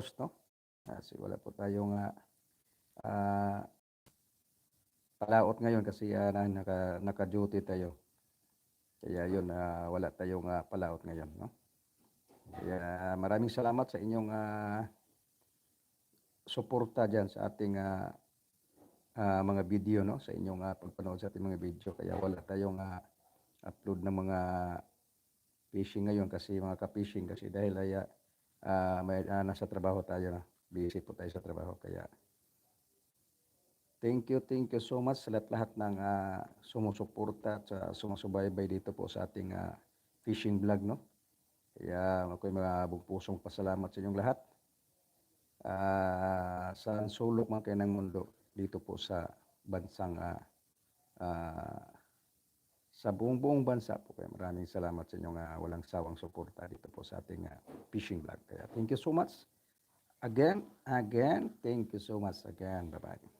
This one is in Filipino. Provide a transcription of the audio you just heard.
post, no? Kasi wala po tayong ah, ah, palaot ngayon kasi ah, na- naka, naka-duty tayo. Kaya yun, ah, wala tayong ah, palaot ngayon, no? Kaya ah, maraming salamat sa inyong ah, suporta dyan sa ating ah, ah, mga video, no? Sa inyong ah, pagpanood sa ating mga video. Kaya wala tayong ah, upload ng mga fishing ngayon kasi mga ka-fishing kasi dahil ay ah, ah, may ah, nasa trabaho tayo na. Busy po tayo sa trabaho kaya Thank you, thank you so much sa lahat-lahat ng ah, sumusuporta at sumusubaybay dito po sa ating ah, fishing vlog, no? Kaya ako'y mga pusong pasalamat sa inyong lahat. Ah, sa sulok man kayo ng mundo dito po sa bansang ah, ah, sa buong buong bansa po kaya maraming salamat sa inyong ah, walang sawang suporta dito po sa ating ah, fishing vlog. Kaya thank you so much. Again, again, thank you so much again. Bye-bye.